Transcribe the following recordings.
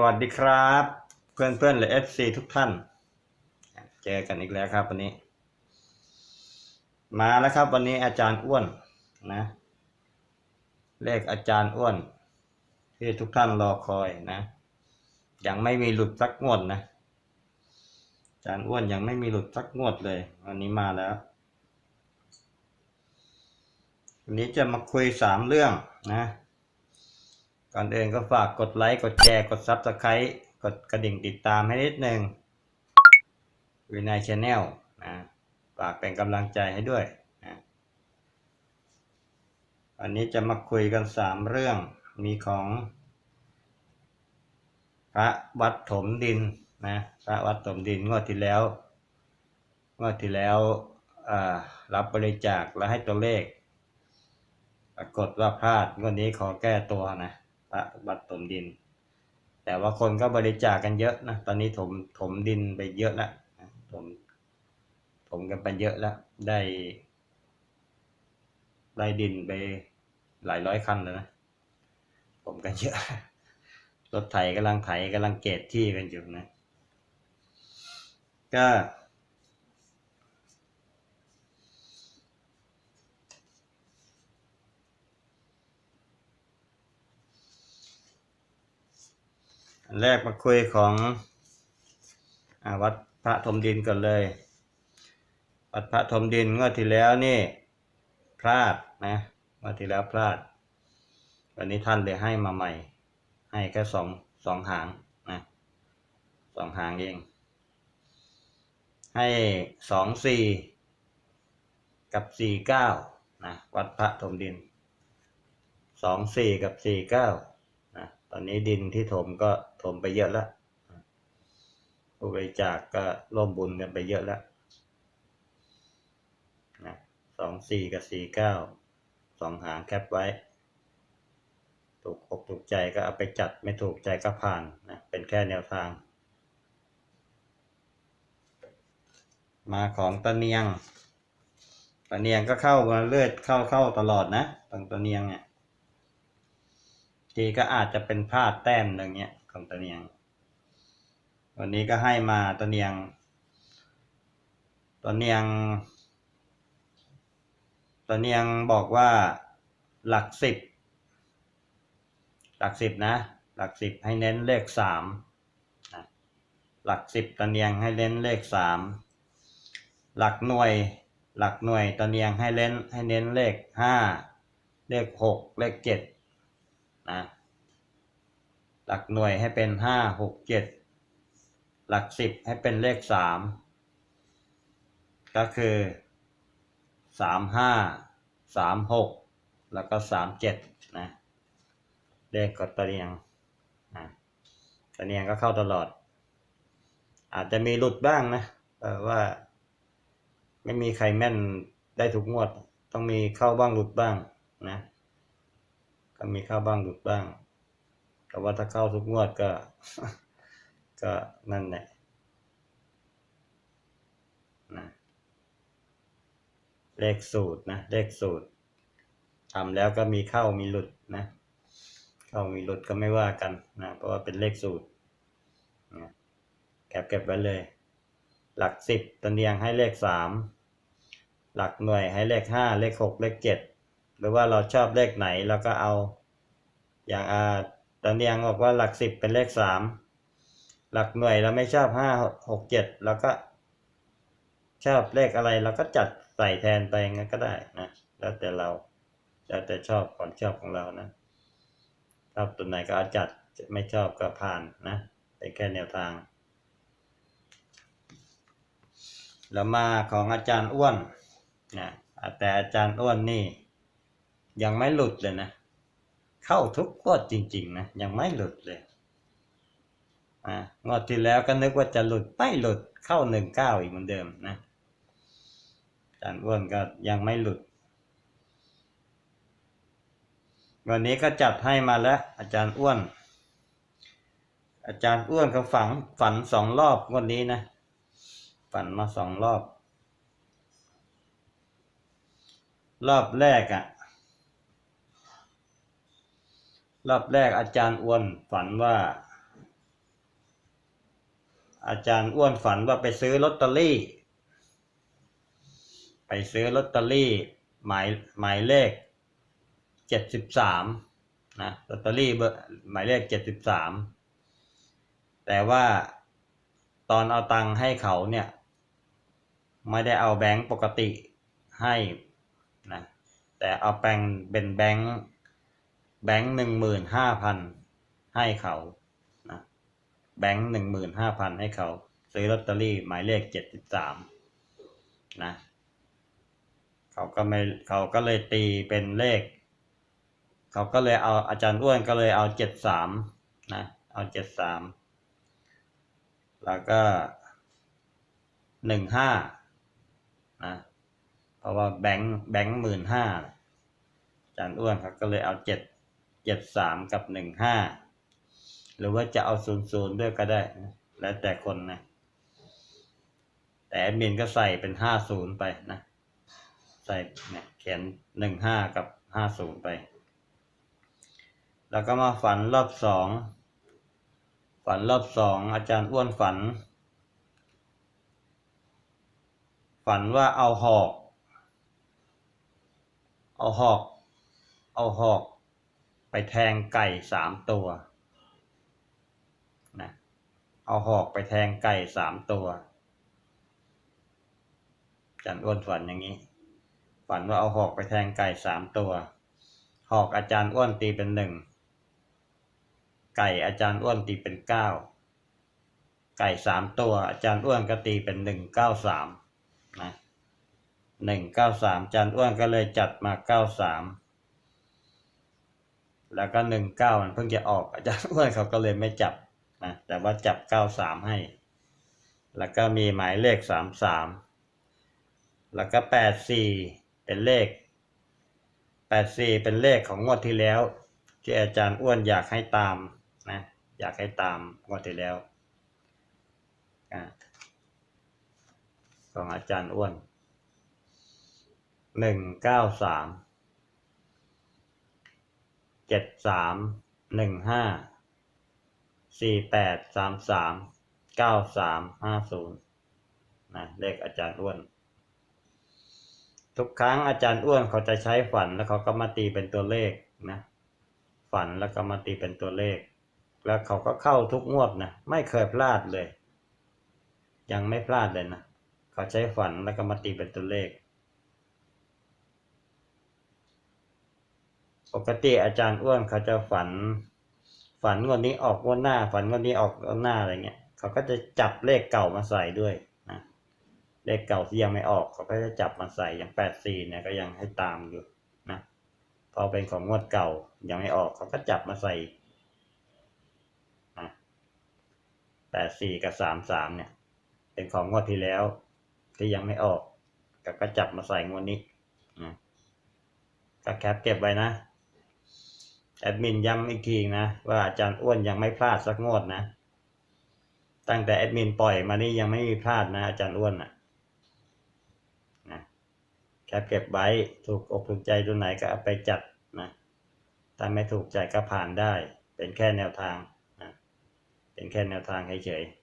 สวัสดีครับ เพื่อนเพื่อนๆและ FC ทุกท่าน เจอกันอีกแล้วครับวันนี้ มาแล้วครับ วันนี้อาจารย์อ้วนนะ เลขอาจารย์อ้วน ที่ทุกท่านรอคอยนะยังไม่มีหลุดสักงวดนะอาจารย์อ้วนยังไม่มีหลุดสักงวดเลย วันนี้มาแล้ววันนี้จะมาคุยสามเรื่องนะ ก่อนอื่นก็ฝากกดไลค์ กดแชร์ กดซับสไครต์กดกระดิ่งติดตามให้นิดนึงวินัยชาแนลนะฝากเป็นกำลังใจให้ด้วยนะวันนี้จะมาคุยกันสามเรื่องมีของ พระวัดถมดินนะพระวัดถมดินงวดที่แล้วงวดที่แล้วรับบริจาคแล้วให้ตัวเลข ปรากฏว่าพลาดงวดนี้ขอแก้ตัวนะ พระวัดถมดิน แต่ว่าคนก็บริจาคกันเยอะนะ ตอนนี้ถมถมดินไปเยอะแล้วถมถมกันไปเยอะแล้ว ได้ได้ดินไปหลายร้อยคันแล้วนะ ผมกันเยอะ รถไถกำลังไถกำลังเกตที่กันอยู่นะ ก็ แรกมาคุยของอวัดพระธมดินก่อนเลย วัดพระธมดินงวดที่แล้วนี่พลาดนะงวดที่แล้วพลาด วันนี้ท่านเลยให้มาใหม่ ให้แค่สองสองหางนะสองหางเอง ให้สองสี่กับสี่เก้านะวัดพระธมดินสองสี่กับสี่เก้า ตอนนี้ดินที่ถมก็ถมไปเยอะแล้วผู้บริจาคก็ร่วมบุญกันไปเยอะแล้วนะสองสี่กับสี่เก้าสองหางแคปไว้ ถูกอกถูกใจก็เอาไปจัดไม่ถูกใจก็ผ่านนะเป็นแค่แนวทาง มาของตะเนียงตะเนียงก็เข้ามาเลือดเข้าเข้าตลอดนะตรงตะเนียงเนี่ย ทีก็อาจจะเป็นพลาดแต้มหนึ่งเนี้ยของตะเนียง วันนี้ก็ให้มาตะเนียงตะเนียงตะเนียงบอกว่าหลักสิบหลักสิบนะ หลักสิบให้เน้นเลขสามหลักสิบตะเนียงให้เน้นเลขสามหลักหน่วย หลักหน่วยตะเนียงให้เน้นให้เน้นเลขห้าเลขหกเลขเจ็ด นะหลักหน่วยให้เป็นห้าหกเจ็ดหลักสิบให้เป็นเลขสามก็คือสามห้าสามหกแล้วก็สามเจ็ดนะเลขกดตะเนียงนะตะเนียงก็เข้าตลอด อาจจะมีหลุดบ้างนะแต่ว่าไม่มีใครแม่นได้ทุกงวด ต้องมีเข้าบ้างหลุดบ้างนะ ก็มีเข้าบ้างหลุดบ้าง แต่ว่าถ้าเข้าทุกงวดก็ ก็นั่นแหละนะเลขสูตรนะเลขสูตรทำแล้วก็มีเข้ามีหลุดนะ เข้ามีหลุดก็ไม่ว่ากันนะเพราะว่าเป็นเลขสูตรนะแก็บเก็บไว้เลย หลักสิบตะเนียงให้เลขสามหลักหน่วยให้เลขห้าเลขหกเลขเจ็ด หรือว่าเราชอบเลขไหนเราก็เอา อย่างอาตะเนียงบอกว่าหลักสิบเป็นเลขสามหลักหน่วยเราไม่ชอบห้าหกเจ็ดเราก็ ชอบเลขอะไรเราก็จัดใส่แทนไปงั้นก็ได้นะแล้วแต่เราแล้วแต่ชอบความชอบของเรานะชอบตัวไหนก็เอาจัดไม่ชอบก็ผ่านนะเป็นแค่แนวทางแล้วมาของอาจารย์อ้วนนะแต่อาจารย์อ้วนนี่ ยังไม่หลุดเลยนะ เข้าทุกงวดจริง ๆ นะ ยังไม่หลุดเลยอ่างวดที่แล้วก็นึกว่าจะหลุดไม่หลุดเข้าหนึ่งเก้าอีกเหมือนเดิมนะอาจารย์อ้วนก็ยังไม่หลุด วันนี้ก็จัดให้มาแล้ว อาจารย์อ้วน อาจารย์อ้วนเขาฝังฝันสองรอบวันนี้นะ ฝันมาสองรอบ รอบแรกอะ่ะ รอบแรกอาจารย์อ้วนฝันว่า อาจารย์อ้วนฝันว่าไปซื้อลอตเตอรี่ ไปซื้อลอตเตอรี่หมายหมายเลขเจ็ดสิบสามนะลอตเตอรี่เบอร์หมายเลขเจ็ดสิบสามแต่ว่าตอนเอาตังค์ให้เขาเนี่ย ไม่ได้เอาแบงก์ปกติให้นะแต่เอาแบงเป็นแบงค์ แบงค์หนึ่งหมื่นห้าพันให้เขานะแบงค์หนึ่งหมื่นห้าพันให้เขา ซื้อลอตเตอรี่หมายเลขเจ็ดสิบสามนะเขาก็ไม่เขาก็เลยตีเป็นเลข เขาก็เลยเอาอาจารย์อ้วนก็เลยเอาเจ็ดสามนะเอาเจ็ดสามแล้วก็หนึ่งห้านะเพราะว่าแบงค์แบงค์หมื่นห้าอาจารย์อ้วนเขาก็เลยเอาเจ็ด เจ็ดสามกับหนึ่งห้าหรือว่าจะเอาศูนย์ศูนย์ด้วยก็ได้ แล้วแต่คนนะ แต่แอดมินก็ใส่เป็นห้าศูนย์ไปนะ ใส่เนี่ยเขียนหนึ่งห้ากับห้าศูนย์ไป แล้วก็มาฝันรอบสอง ฝันรอบสองอาจารย์อ้วนฝัน ฝันว่าเอาหอก เอาหอก เอาหอก ไปแทงไก่สามตัวนะเอาหอกไปแทงไก่สามตัวจารย์อ้วนฝันอย่างนี้ ฝันว่าเอาหอกไปแทงไก่สามตัว หอกอาจารย์อ้วนตีเป็นหนึ่งไก่อาจารย์อ้วนตีเป็นเก้าไก่สามตัว อาจารย์อ้วนก็ตีเป็นหนึ่งเก้าสามนะหนึ่งเก้าสามอาจารย์อ้วนก็เลยจัดมาเก้าสาม แล้วก็หนึ่งเก้ามันเพิ่งจะออกอาจารย์อ้วนเขาก็เลยไม่จับนะแต่ว่าจับเก้าสามให้ แล้วก็มีหมายเลขสามสามแล้วก็แปดสี่เป็นเลขแปดสี่เป็นเลขของงวดที่แล้ว ที่อาจารย์อ้วนอยากให้ตามนะอยากให้ตามงวดที่แล้วของอาจารย์อ้วนหนึ่งเก้าสาม เจ็ดสามหนึ่งห้าสี่แปดสามสามเก้าสามห้าศูนย์นะเลขอาจารย์อ้วน ทุกครั้งอาจารย์อ้วนเขาจะใช้ฝันแล้วเขาก็มาตีเป็นตัวเลขนะฝันแล้วก็มาตีเป็นตัวเลข แล้วเขาก็เข้าทุกงวดนะไม่เคยพลาดเลย ยังไม่พลาดเลยนะเขาใช้ฝันแล้วก็มาตีเป็นตัวเลข ปกติอาจารย์อ้วนเขาจะฝัน ฝันวดนี้ออกงวดหน้า ฝันวดนี้ออกงวดหน้าอะไรเงี้ยเขาก็จะจับเลขเก่ามาใส่ด้วยนะเลขเก่าที่ยังไม่ออกเขาก็จะจับมาใส่อย่างแปดสี่เนี่ยก็ยังให้ตามอยู่นะพอเป็นของงวดเก่ายังไม่ออกเขาก็จับมาใส่แปดสี่กับสามสามเนี่ย เป็นของงวดที่แล้ว ที่ยังไม่ออกก็ก็จับมาใส่งวดนี้นะก็แคปเก็บไว้นะ แอดมินย้ำอีกทีนะ ว่าอาจารย์อ้วนยังไม่พลาดสักงวดนะ ตั้งแต่แอดมินปล่อยมานี่ยังไม่มีพลาดนะ อาจารย์อ้วนนะนะแคปเก็บไว้ถูกอกถูกใจตัวไหนก็เอาไปจัดนะถ้าไม่ถูกใจก็ผ่านได้ เป็นแค่แนวทางนะเป็นแค่แนวทางเฉยๆ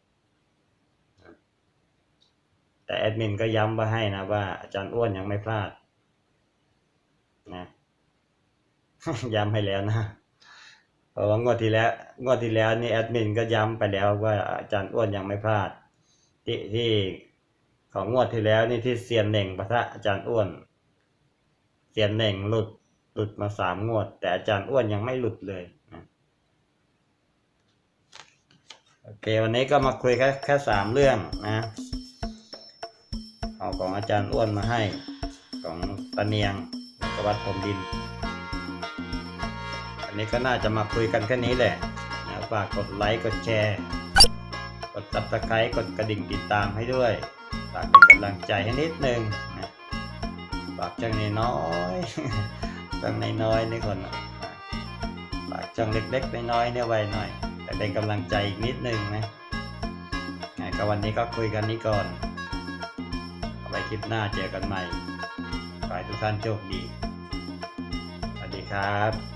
แต่แอดมินก็ย้ำไว้ให้นะว่าอาจารย์อ้วนยังไม่พลาดนะ ย้ำให้แล้วนะเพราะว่างวดที่แล้วงวดที่แล้วนี่แอดมินก็ย้ำไปแล้วว่าอาจารย์อ้วนยังไม่พลาดที่ที่ของงวดที่แล้วนี่ที่เซียนเหน่งปะทะอาจารย์อ้วนเซียนเหน่งหลุดหลุดมาสามงวด แต่อาจารย์อ้วนยังไม่หลุดเลยนะโอเควันนี้ก็มาคุยแค่แค่สามเรื่องนะเอาของอาจารย์อ้วนมาให้ของตะเนียงกวัดพรมดิน อันนี้ก็น่าจะมาคุยกันแค่นี้แหละนะฝากกดไลค์กดแชร์ กด subscribe กดกระดิ่งติดตามให้ด้วย ฝากเป็นกำลังใจให้นิดนึงนะฝากช่องน้อยๆช่องน้อยนี่คนฝากช่องเล็กๆน้อยๆเนี่ยไว้หน่อย แต่เป็นกำลังใจอีกนิดนึงนะก็วันนี้ก็คุยกันนี้ก่อนเอาไปคลิปหน้าเจอกันใหม่ขอให้ทุกท่านโชคดี สวัสดีครับ